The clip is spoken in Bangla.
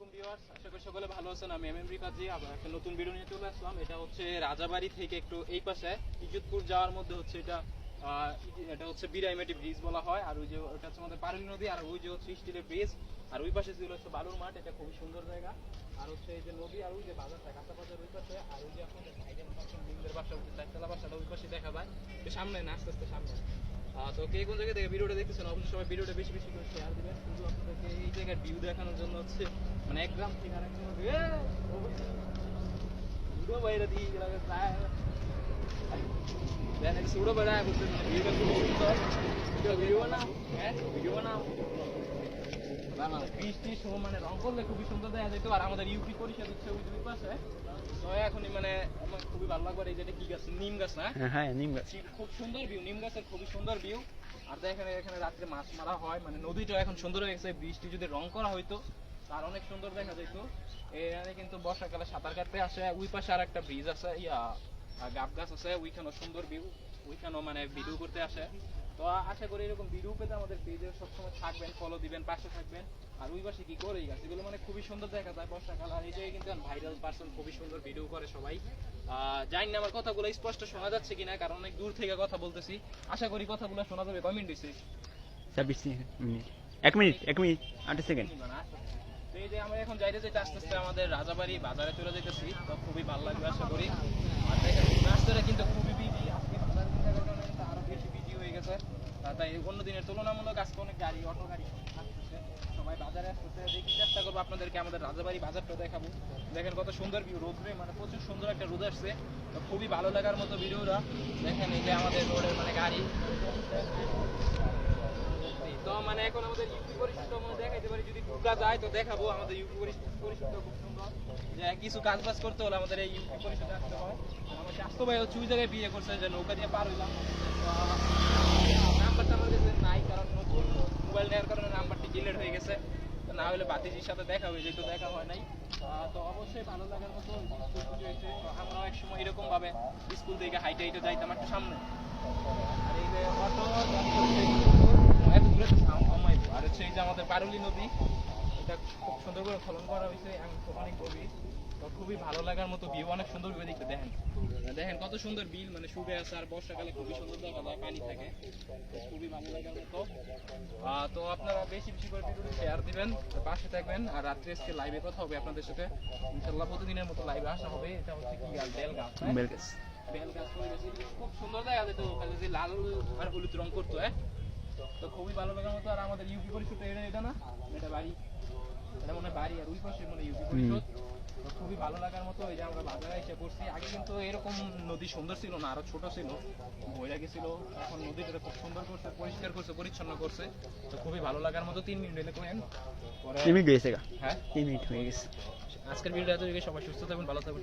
আলাইকুম ভিউয়ার্স আশা করি সকলে ভালো আছেন। আমি এমএম রিফাজি আবার একটা নতুন ভিডিও নিয়ে চলে আসলাম। এটা হচ্ছে রাজাবাড়ি থেকে একটু এই পাশে, ইজতপুর যাওয়ার মধ্যে হচ্ছে এটা এটা হচ্ছে বিরাইমেটি ব্রিজ বলা হয়। আর ওই যে ওটা হচ্ছে আমাদের পারুল নদী, আর ওই যে হচ্ছে স্টিলের ব্রিজ আর ওই পাশে ছিল হচ্ছে বালুর মাঠ। এটা খুবই সুন্দর জায়গা। আর হচ্ছে এই যে নদী, আর ওই যে বাজারটা কাঁচা বাজার ওই পাশে। আর ওই যে আপনাদের ভাইজান পাচ্ছেন বাসা ওই পাশে দেখা যায়। সামনে না, আস্তে আস্তে সামনে। তো কে কোন জায়গা থেকে ভিডিওটা দেখতেছেন? অবশ্যই সবাই ভিডিওটা বেশি বেশি করে শেয়ার দিবেন। শুধু আপনাদেরকে এই জায়গার ভিউ দেখানোর জন্য হচ্ছে মানে এক গ্রাম থেকে আরেক গ্রাম ভিডিও বাইরে দিয়ে গেলাম প্রায়। দেন সুড়ো বেড়ায় ভিডিওটা খুব সুন্দর। ভিডিও না হ্যাঁ ভিডিও না বৃষ্টির সময় মানে রং করলে খুবই সুন্দর দেখা যেত আর আমাদের ইউপি পরিষদ হচ্ছে ওই দুই পাশে। তো এখনই মানে আমার খুবই ভালো লাগবে এই কি গাছ? নিম গাছ না? হ্যাঁ হ্যাঁ নিম গাছ। খুব সুন্দর ভিউ নিম গাছের খুবই সুন্দর ভিউ আর দেখেন এখানে রাত্রে মাছ মারা হয় মানে নদীটা এখন সুন্দর হয়ে গেছে বৃষ্টি যদি রং করা হইতো তার অনেক সুন্দর দেখা যেত। এখানে কিন্তু বর্ষাকালে সাঁতার কাটতে আসে ওই পাশে আর একটা ব্রিজ আছে ইয়া গাব গাছ আছে ওইখানেও সুন্দর ভিউ ওইখানেও মানে ভিডিও করতে আসে। তো আশা করি এরকম ভিডিও পেতে আমাদের পেজে সবসময় থাকবেন ফলো দিবেন পাশে থাকবেন। আর ওই পাশে কি করে এই গাছ? এগুলো মানে খুবই সুন্দর দেখা যায় বর্ষাকাল আর এই জায়গায় কিন্তু ভাইরাল পার্সন খুবই সুন্দর ভিডিও করে সবাই। জানি না আমার কথাগুলো স্পষ্ট শোনা যাচ্ছে কিনা কারণ অনেক দূর থেকে কথা বলতেছি। আশা করি কথাগুলো শোনা যাবে। কয় মিনিট হয়েছে? ছাব্বিশ মিনিট। এক মিনিট এক মিনিট আট সেকেন্ড তো এই যে আমরা এখন যাইতে যাইতে আস্তে আস্তে আমাদের রাজাবাড়ি বাজারে চলে যেতেছি তো খুবই ভালো লাগবে আশা করি আর দেখেন রাস্তাটা কিন্তু খুবই বিজি আজকে বাজার থাকার কারণে কিন্তু আরও বেশি বিজি হয়ে গেছে আর তাই অন্য দিনের তুলনামূলক আজকে অনেক গাড়ি, অটো গাড়ি সবাই বাজারে আসতেছে দেখি, চেষ্টা করব আপনাদেরকে আমাদের রাজাবাড়ি বাজারটা দেখাবো। দেখেন কত সুন্দর ভিউ রোদ্রে মানে প্রচুর সুন্দর একটা রোদ আসছে। খুবই ভালো লাগার মতো ভিডিওটা। দেখেন এই যে আমাদের রোডের মানে গাড়ি। তো মানে এখন আমাদের ইউপি পরিষদ আমরা দেখাইতে পারি, যদি ঢুকা যায় তো দেখাবো। আমাদের ইউপি পরিষদটা খুব সুন্দর। যে কিছু কাজ বাজ করতে হলে আমাদের এই ইউপি পরিষদে আসতে হয়। আমার স্বাস্থ্য ভাই ওই জায়গায় বিয়ে করছে, যে নৌকা দিয়ে পার হইলাম। আমার নাই, কারণ নতুন মোবাইল নেওয়ার কারণে নাম্বারটি ডিলেট হয়ে গেছে। তো না হলে বাতিজির সাথে দেখা হয়ে যেত দেখা হয় নাই। তো অবশ্যই ভালো লাগার মতো হয়েছে তো আমরাও এক সময় এরকম ভাবে স্কুল থেকে হাইটে হাইটে যাইতাম একটু সামনে। আর এই যে অটো, এত দূরে তো সময় আর হচ্ছে এই যে আমাদের পারুলি নদী, এটা খুব সুন্দর করে খনন করা হয়েছে, এবং অনেক গভীর। তো খুবই ভালো লাগার মতো ভিউ অনেক সুন্দর ভিউ দেখতে দেখেন। দেখেন কত সুন্দর বিল মানে শুকে আছে আর বর্ষাকালে খুবই সুন্দর দেখা যায় পানি থাকে। খুবই ভালো লাগার মতো। আহ, তো আপনারা বেশি বেশি করে ভিডিওটি শেয়ার দিবেন পাশে থাকবেন আর রাত্রে আজকে লাইভে কথা হবে আপনাদের সাথে। ইনশাল্লাহ প্রতিদিনের মতো লাইভে আসা হবে এটা হচ্ছে কি বেল গাছ হ্যাঁ? বেল গাছ। বেল গাছ হয়ে গেছে খুব সুন্দর দেখা যেত ওখানে যে লাল আর হলুদ রং করতো হ্যাঁ? তো খুবই ভালো লাগার মতো আর আমাদের ইউপি পরিষদ এটা এটা না? এটা বাড়ি। এটা মনে হয় বাড়ি আর ওই পাশে মানে ইউপি পরিষদ। তো খুবই ভালো লাগার মতো এই যে আমরা বাজারে এসে পড়ছি। আগে কিন্তু এরকম নদী সুন্দর ছিল না আরও ছোট ছিল। বইরা গেছিল এখন নদীটা খুব সুন্দর করছে পরিষ্কার করছে পরিচ্ছন্ন করছে। তো খুবই ভালো লাগার মতো তিন মিনিট হলে করেন পরে তিন মিনিট হয়ে গেছে হ্যাঁ? তিন মিনিট হয়ে গেছে। আজকের ভিডিওটা সবাই সুস্থ থাকবেন ভালো থাকবেন